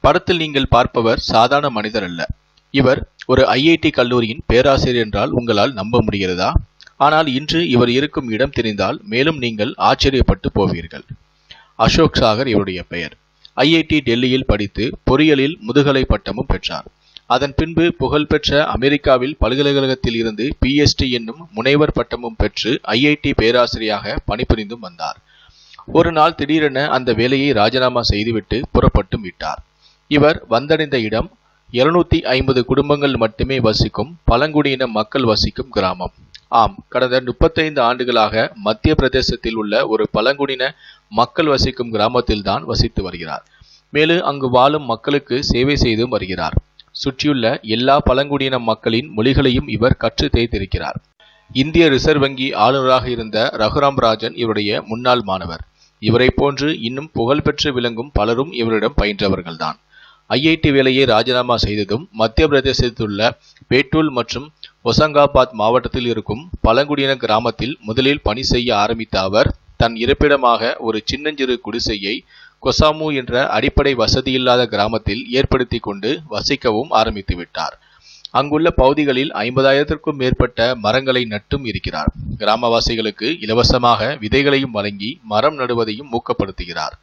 படத்தில் நீங்கள் பார்ப்பவர் சாதாரண மனிதர் அல்ல. இவர் ஒரு ஐஐடி கல்லூரியின் பேராசிரியர் என்றால் உங்களால் நம்ப முடிகிறதா? ஆனால் இன்று இவர் இருக்கும் இடம் தெரிந்தால் மேலும் நீங்கள் ஆச்சரியப்பட்டு போவீர்கள். அசோக் சாகர் இவருடைய பெயர். ஐஐடி டெல்லியில் படித்து பொறியியலில் முதுகலை பட்டமும் பெற்றார். அதன் பின்பு புகழ்பெற்ற அமெரிக்காவில் பல்கலைக்கழகத்தில் இருந்து பிஎஸ்டி என்னும் முனைவர் பட்டமும் பெற்று ஐஐடி பேராசிரியராக பணிபுரிந்தும் வந்தார். ஒரு நாள் திடீரென அந்த வேலையை ராஜினாமா செய்துவிட்டு புறப்பட்டும் விட்டார். இவர் வந்தடைந்த இடம் இருநூத்தி ஐம்பது குடும்பங்கள் மட்டுமே வசிக்கும் பழங்குடியின மக்கள் வசிக்கும் கிராமம். ஆம் கடந்த முப்பத்தைந்து ஆண்டுகளாக மத்திய பிரதேசத்தில் உள்ள ஒரு பழங்குடியின மக்கள் வசிக்கும் கிராமத்தில்தான் வசித்து வருகிறார். மேலும் அங்கு வாழும் மக்களுக்கு சேவை செய்தும் வருகிறார். சுற்றியுள்ள எல்லா பழங்குடியின மக்களின் மொழிகளையும் இவர் கற்று தேய்த்திருக்கிறார். இந்திய ரிசர்வ் வங்கி ஆளுநராக இருந்த ரகுராம் ராஜன் இவருடைய முன்னாள் மாணவர். இவரை போன்று இன்னும் புகழ்பெற்று விளங்கும் பலரும் இவரிடம் பயின்றவர்கள்தான். ஐஐடி வேலையை ராஜினாமா செய்ததும் மத்திய பிரதேசத்திலுள்ள பேட்டூல் மற்றும் ஒசங்காபாத் மாவட்டத்தில் இருக்கும் பழங்குடியின கிராமத்தில் முதலில் பணி செய்ய ஆரம்பித்த அவர் தன் இருப்பிடமாக ஒரு சின்னஞ்சிறு குடிசையை கொசாமு என்ற அடிப்படை வசதியில்லாத கிராமத்தில் ஏற்படுத்தி கொண்டு வசிக்கவும் ஆரம்பித்து விட்டார். அங்குள்ள பகுதிகளில் ஐம்பதாயிரத்திற்கும் மேற்பட்ட மரங்களை நட்டும் இருக்கிறார். கிராமவாசிகளுக்கு இலவசமாக விதைகளையும் வழங்கி மரம் நடுவதையும் ஊக்கப்படுத்துகிறார்.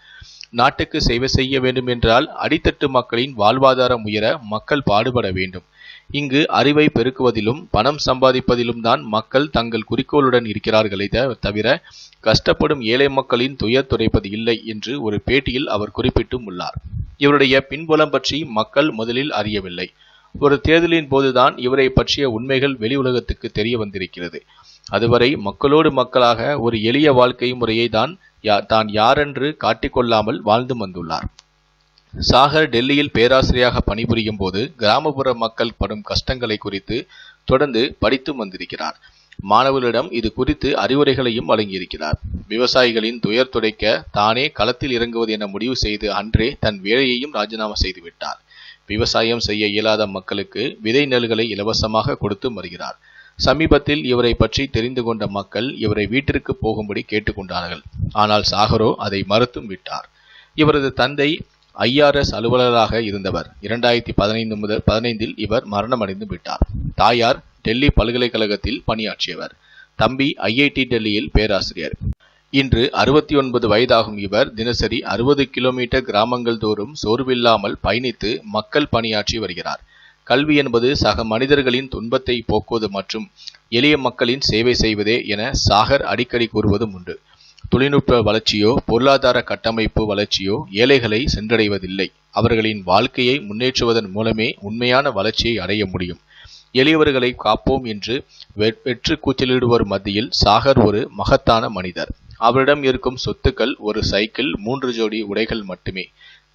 நாட்டுக்கு சேவை செய்ய வேண்டும் என்றால் அடித்தட்டு மக்களின் வாழ்வாதாரம் உயர மக்கள் பாடுபட வேண்டும். இங்கு அறிவை பெருக்குவதிலும் பணம் சம்பாதிப்பதிலும் தான் மக்கள் தங்கள் குறிக்கோளுடன் இருக்கிறார்களே தவிர கஷ்டப்படும் ஏழை மக்களின் துயர் துடைப்பது இல்லை என்று ஒரு பேட்டியில் அவர் குறிப்பிட்டும் உள்ளார். இவருடைய பின்புலம் பற்றி மக்கள் முதலில் அறியவில்லை. ஒரு தேர்தலின் போதுதான் இவரை பற்றிய உண்மைகள் வெளி உலகத்துக்கு தெரிய வந்திருக்கிறது. அதுவரை மக்களோடு மக்களாக ஒரு எளிய வாழ்க்கை முறையை தான் தான் யாரென்று காட்டிக்கொள்ளாமல் வாழ்ந்து வந்துள்ளார். சாகர் டெல்லியில் பேராசிரியராக பணிபுரியும் போது கிராமப்புற மக்கள் படும் கஷ்டங்களை குறித்து தொடர்ந்து படித்து வந்திருக்கிறார். மாணவர்களிடம் இது குறித்து அறிவுரைகளையும் வழங்கியிருக்கிறார். விவசாயிகளின் துயர் துடைக்க தானே களத்தில் இறங்குவது என முடிவு செய்து அன்றே தன் வேலையையும் ராஜினாமா செய்துவிட்டார் விவசாயம் செய்ய இயலாத மக்களுக்கு விதை நெல்களை இலவசமாக கொடுத்து வருகிறார். சமீபத்தில் இவரை பற்றி தெரிந்து கொண்ட மக்கள் இவரை வீட்டிற்கு போகும்படி கேட்டுக்கொண்டார்கள். ஆனால் சாகரோ அதை மறுத்தும் விட்டார். இவரது தந்தை ஐஆர்எஸ் அலுவலராக இருந்தவர். இரண்டாயிரத்தி பதினைந்து முதல் பதினைந்தில் இவர் மரணமடைந்து விட்டார். தாயார் டெல்லி பல்கலைக்கழகத்தில் பணியாற்றியவர். தம்பி ஐஐடி டெல்லியில் பேராசிரியர். இன்று அறுபத்தி ஒன்பது வயதாகும் இவர் தினசரி அறுபது கிலோமீட்டர் கிராமங்கள் தோறும் சோர்வில்லாமல் பயணித்து மக்கள் பணியாற்றி வருகிறார். கல்வி என்பது சக மனிதர்களின் துன்பத்தை போக்குவது மற்றும் எளிய மக்களின் சேவை செய்வதே என சாகர் அடிக்கடி கூறுவதும் உண்டு. தொழில்நுட்ப வளர்ச்சியோ பொருளாதார கட்டமைப்பு வளர்ச்சியோ ஏழைகளை சென்றடைவதில்லை. அவர்களின் வாழ்க்கையை முன்னேற்றுவதன் மூலமே உண்மையான வளர்ச்சியை அடைய முடியும். எளியவர்களை காப்போம் என்று வெற்று கூச்சலிடுவோர் மத்தியில் சாகர் ஒரு மகத்தான மனிதர். அவரிடம் இருக்கும் சொத்துக்கள் ஒரு சைக்கிள் மூன்று ஜோடி உடைகள் மட்டுமே.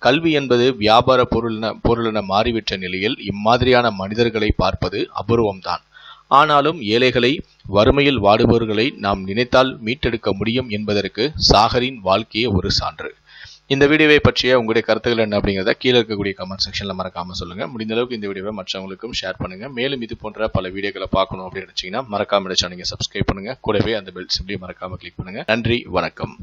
கல்வி என்பது வியாபார பொருளென பொருளென மாறிவிட்ட நிலையில் இம்மாதிரியான மனிதர்களை பார்ப்பது அபூர்வம்தான். ஆனாலும் ஏழைகளை வறுமையில் வாடுபவர்களை நாம் நினைத்தால் மீட்டெடுக்க முடியும் என்பதற்கு சாகரின் வாழ்க்கையே ஒரு சான்று. இந்த வீடியோவை பற்றிய உங்களுடைய கருத்துக்கள் என்ன அப்படிங்கிறத கீழே இருக்கக்கூடிய கமெண்ட் செக்ஷனில் மறக்காமல் சொல்லுங்கள் முடிந்த அளவுக்கு இந்த வீடியோவை மற்றவங்களுக்கும் ஷேர் பண்ணுங்கள் மேலும் இது போன்ற பல வீடியோக்களை பார்க்கணும் அப்படின்னு நினைச்சீங்கன்னா மறக்காமல் சேனலை சப்ஸ்கிரைப் பண்ணுங்க. கூடவே அந்த பெல் சிம்லையும் மறக்காமல் கிளிக் பண்ணுங்கள் நன்றி வணக்கம்.